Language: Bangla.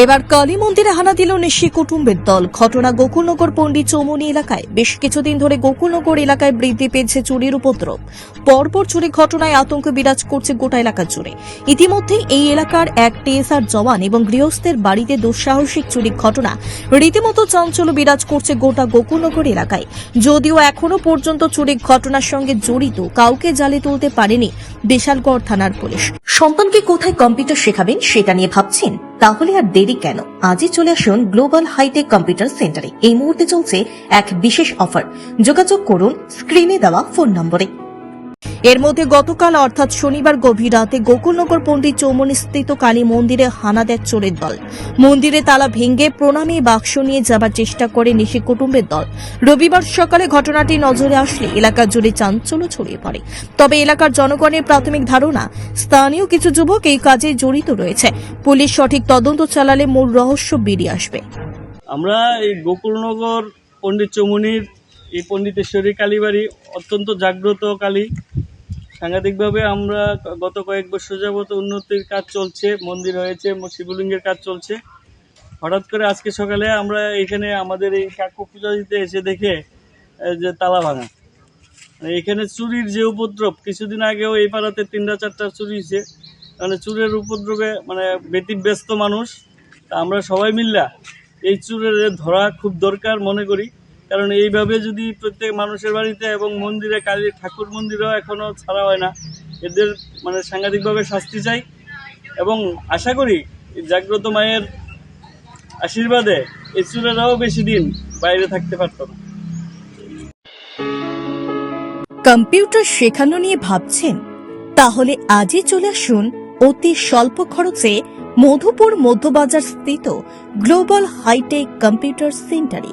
এবার কালী মন্দিরে হানা দিল নিশি কুটুম্বের দল। ঘটনা গোকুলনগর পণ্ডিত চৌমনি এলাকায়। বেশ কিছুদিন ধরে গোকুলনগর এলাকায় বৃদ্ধি পেয়েছে চুরির উপদ্রব। পরপর চুরি ঘটনায় আতঙ্ক বিরাজ করছে গোটা এলাকা জুড়ে। ইতিমধ্যে এই এলাকার এক টিএসআর জওয়ান এবং গৃহস্থের বাড়িতে দুঃসাহসিক চুরির ঘটনা রীতিমতো চাঞ্চল্য বিরাজ করছে গোটা গোকুলনগর এলাকায়। যদিও এখনও পর্যন্ত চুরির ঘটনার সঙ্গে জড়িত, কাউকে জালে তুলতে পারেনি বিশালগড় থানার পুলিশ। সন্তানকে কোথায় কম্পিউটার শেখাবেন, সেটা নিয়ে ভাবছেন তাহলে আর দেরি কেন? আজই চলে আসুন গ্লোবাল হাইটেক কম্পিউটার সেন্টারে এই মুহূর্তে চলছে এক বিশেষ অফার যোগাযোগ করুন স্ক্রিনে দেওয়া ফোন নম্বরে। এর মধ্যে গতকাল অর্থাৎ শনিবার গভীর রাতে গোকুলনগর পণ্ডিত চৌমনি স্থিত কালী মন্দিরে হানা দেয় চোরের দল। মন্দিরে তালা ভেঙে প্রণামী বাক্স নিয়ে যাবার চেষ্টা করে নিশি কুটুম্বের দল। রবিবার সকালে ঘটনাটি নজরে আসলে এলাকা জুড়ে চাঞ্চল্য ছড়িয়ে পড়ে। তবে এলাকার জনগণের প্রাথমিক ধারণা, স্থানীয় কিছু যুবক এই কাজে জড়িত রয়েছে। পুলিশ সঠিক তদন্ত চালালে মূল রহস্য বেরিয়ে আসবে। আমরা এই গোকুলনগর পণ্ডিত চৌমুনির এই পণ্ডিতেশ্বরী কালীবাড়ি অত্যন্ত জাগ্রত কালী। সাংঘাতিকভাবে আমরা গত কয়েক বছর যাবত উন্নতির কাজ চলছে, মন্দির হয়েছে, শিবলিঙ্গের কাজ চলছে। হঠাৎ করে আজকে সকালে আমরা এখানে আমাদের এই কাকু পূজা দিতে এসে দেখে যে তালা ভাঙা। মানে এখানে চুরির যে উপদ্রব, কিছুদিন আগেও এই পাড়াতে তিনটা চারটা চুরি হয়েছে। মানে চুরের উপদ্রবে মানে ব্যতিব্যস্ত মানুষ। আমরা সবাই মিল্লা এই চুরের ধরা খুব দরকার মনে করি। কারণ এইভাবে যদি প্রত্যেক মানুষের বাড়িতে এবং মন্দিরে কালী ঠাকুর মন্দিরেও এখনও ছাড়া হয় না, এদের মানে সাংঘাতিকভাবে শাস্তি চাই। এবং আশা করি জাগ্রত মায়ের আশীর্বাদে এই চুরেরাও বেশি দিন বাইরে থাকতে পারতো না। কম্পিউটার শেখানো নিয়ে ভাবছেন? তাহলে আজই চলে আসুন অতি স্বল্প খরচে মধুপুর মধ্যবাজার স্থিত গ্লোবাল হাইটেক কম্পিউটার সেন্টারে।